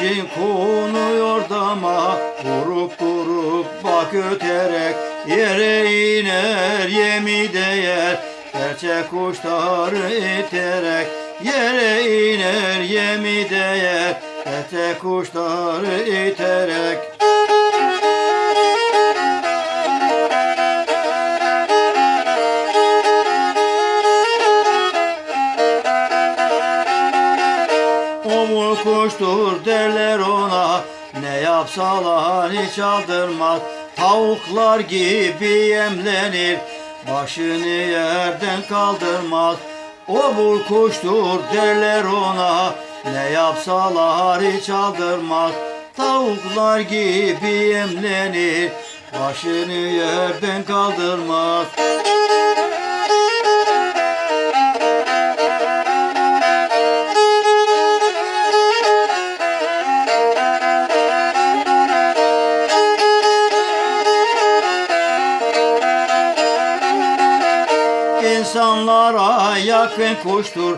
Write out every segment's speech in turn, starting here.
güvercin konuyor dama Vurup vurup bak öterek Yere iner yemi değer Gerçek kuşlar iterek Yere iner yemi değer Gerçek kuşlar iterek. Kuştur derler ona. Ne yapsalar hiç aldırmaz. Tavuklar gibi yemlenir. Başını yerden kaldırmaz. Obul kuştur derler ona. Ne yapsalar hiç aldırmaz. Tavuklar gibi yemlenir. Başını yerden kaldırmaz İnsanlara yakın kuştur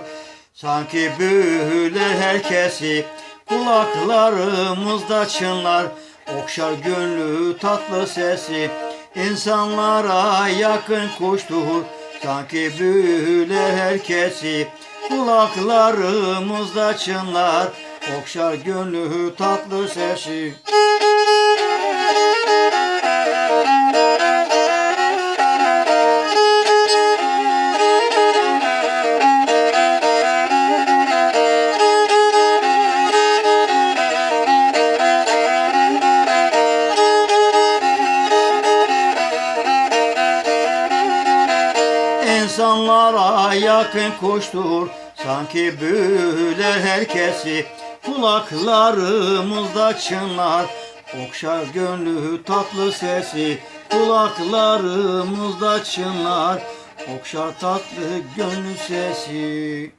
Sanki büyüler herkesi Kulaklarımızda çınlar. Okşar gönlü tatlı sesi İnsanlara yakın kuştur Sanki büyüler herkesi Kulaklarımızda çınlar. Okşar gönlü tatlı sesi İnsanlara yakın kuştur Sanki büyüler herkesi Kulaklarımızda çınlar. Okşar gönlü tatlı sesi Kulaklarımızda çınlar. Okşar tatlı gönlü sesi